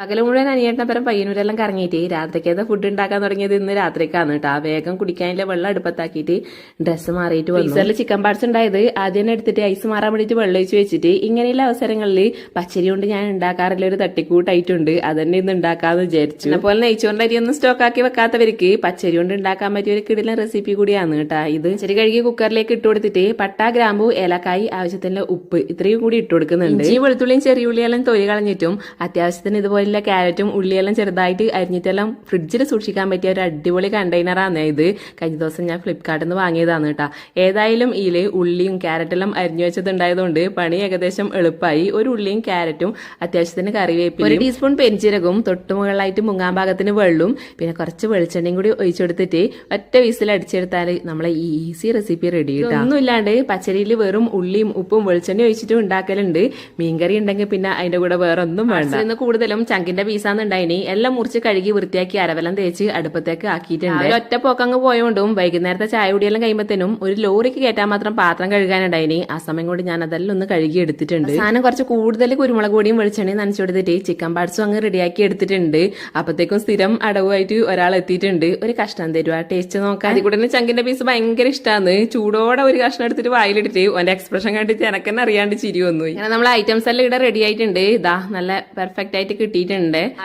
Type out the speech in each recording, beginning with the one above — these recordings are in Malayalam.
പകൽ മുഴുവൻ അനിയേട്ടനപ്പുറം പയ്യന്നൂരെല്ലാം കറങ്ങിയിട്ട് രാത്രിക്കേതാ ഫുഡ് ഉണ്ടാക്കാൻ തുടങ്ങിയത് ഇന്ന് രാത്രിക്കാണ് കേട്ടോ. വേഗം കുടിക്കാനുള്ള വെള്ളം അടുപ്പത്താക്കിയിട്ട് ഡ്രസ്സ് മാറിയിട്ട് വന്നു. ഫ്രീസറിൽ ചിക്കൻ പാർട്സ് ഉണ്ടായത് ആദ്യം എടുത്തിട്ട് ഐസ് മാറാൻ വേണ്ടിയിട്ട് വെള്ളം ഒഴിച്ച് വെച്ചിട്ട് ഇങ്ങനെയുള്ള അവസരങ്ങളിൽ പച്ചരി കൊണ്ട് ഞാൻ ഉണ്ടാക്കാറില്ല ഒരു തട്ടിക്കൂട്ടായിട്ടുണ്ട്. അതന്നെ ഇന്ന് ഉണ്ടാക്കാന്ന് വിചാരിച്ചു. അതുപോലെ നെയ്ച്ചോറിന്റെ അരിയൊന്നും സ്റ്റോക്ക് ആക്കി വെക്കാത്തവർക്ക് പച്ചരി കൊണ്ട് ഉണ്ടാക്കാൻ പറ്റിയ ഒരു കിടിലൻ റെസിപ്പി കൂടിയാണ് കേട്ടോ. ഇത് ശരി കഴുകി കുക്കറിലേക്ക് ഇട്ട് കൊടുത്തിട്ട് പട്ട ഗ്രാമ്പു ഏലക്കായി ആവശ്യത്തിന് ഉപ്പ് ഇത്രയും കൂടി ഇട്ട് കൊടുക്കുന്നുണ്ട്. ഈ വെളുത്തുള്ളിയും ചെറിയ ഉള്ളിയെല്ലാം തൊലി കളഞ്ഞിട്ടും അത്യാവശ്യത്തിന് ഇതുപോലുള്ള ക്യാരറ്റും ഉള്ളിയെല്ലാം ചെറുതായിട്ട് അരിഞ്ഞിട്ടെല്ലാം ഫ്രിഡ്ജിൽ സൂക്ഷിക്കാൻ പറ്റിയ ഒരു അടിപൊളി കണ്ടെയ്നറാണ് ഇത്. കഴിഞ്ഞ ദിവസം ഞാൻ ഫ്ലിപ്കാർട്ടിൽ നിന്ന് വാങ്ങിയതാണ് കേട്ടോ. ഏതായാലും ഇതിൽ ഉള്ളിയും ക്യാരറ്റെല്ലാം അരിഞ്ഞു വെച്ചതുണ്ടായതുകൊണ്ട് പണി ഏകദേശം എളുപ്പമായി. ഒരു ഉള്ളിയും ക്യാരറ്റും അത്യാവശ്യത്തിന് കറിവേപ്പില ഒരു ടീസ്പൂൺ പെരിഞ്ചീരകവും തൊട്ട് മുകളിലായിട്ട് മുങ്ങാൻ ഭാഗത്തിന് വെള്ളവും പിന്നെ കുറച്ച് വെളിച്ചെണ്ണയും കൂടി ഒഴിച്ചെടുത്തിട്ട് ഒറ്റ വീസിൽ അടിച്ചെടുത്താൽ നമ്മളെ ഈ ഈസി റെസിപ്പി റെഡി കിട്ടും. ഒന്നുമില്ലാണ്ട് പച്ചരിയിൽ വെറും ഉള്ളിയും ഉപ്പും വെളിച്ചെണ്ണയും ഒഴിച്ചിട്ട് ഉണ്ടാക്കലുണ്ട്. മീൻകറി ഉണ്ടെങ്കിൽ പിന്നെ അതിന്റെ കൂടെ വേറെ ഒന്നും വേണ്ട ഇന്ന് കൂടുതലും ചങ്കിന്റെ പീസാന്ന് ഉണ്ടായിനി എല്ലാം മുറിച്ച് കഴുകി വൃത്തിയാക്കി അരവലം തേച്ച് അടുപ്പത്തേക്ക് ആക്കിയിട്ടുണ്ട്. ഒറ്റ പോക്കങ്ങ് പോയോണ്ടും വൈകുന്നേരത്തെ ചായ കുടിയെല്ലാം കഴിയുമ്പത്തേനും ഒരു ലോറിക്ക് കയറ്റാൻ മാത്രം പാത്രം കഴുകാനുണ്ടായിനി. ആ സമയം കൊണ്ട് ഞാൻ അതെല്ലാം ഒന്ന് കഴുകി എടുത്തിട്ടുണ്ട്. സാധനം കുറച്ച് കൂടുതൽ കുരുമുളക് പൊടിയും വെളിച്ചെണ്ണയും നനച്ചുകൊടുത്തിട്ട് ചിക്കൻ പാർട്സും അങ്ങ് റെഡിയാക്കി എടുത്തിട്ടുണ്ട്. അപ്പത്തേക്കും സ്ഥിരം അടവുമായിട്ട് ഒരാൾ എത്തിയിട്ടുണ്ട്. ഒരു കഷ്ണം തരുക ടേസ്റ്റ് നോക്കാം അതിൽ കൂടെ ചങ്കിന്റെ പീസ് ഭയങ്കര ഇഷ്ടമാണ് ചൂടോടെ ഒരു കഷ്ണം എടുത്തിട്ട് വായിലിട്ടിട്ട് ഓന്റെ എക്സ്പ്രഷൻ കണ്ടിട്ട് എനക്കെന്നെ അറിയാണ്ട് ചിരി വന്നു നമ്മൾ ഐറ്റംസ് എല്ലാം ഇവിടെ റെഡി ആയിട്ടുണ്ട്. ഇതാ നല്ല പെർഫെക്റ്റ് ആയിട്ട് കിട്ടിയിട്ടുണ്ട്.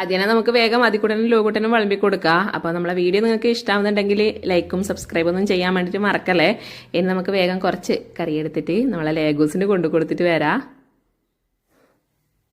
ആദ്യം നമുക്ക് വേഗം അതിൽ ലോകുട്ടനും വിളമ്പി കൊടുക്കാം. അപ്പൊ നമ്മളെ വീഡിയോ നിങ്ങൾക്ക് ഇഷ്ടമാവുന്നുണ്ടെങ്കിൽ ലൈക്കും സബ്സ്ക്രൈബ് ഒന്നും ചെയ്യാൻ വേണ്ടിയിട്ട് മറക്കല്ലേ. ഇനി നമുക്ക് വേഗം കുറച്ച് കറി എടുത്തിട്ട് നമ്മളെ ലേഗൂസിന് കൊണ്ടു കൊടുത്തിട്ട് വരാം.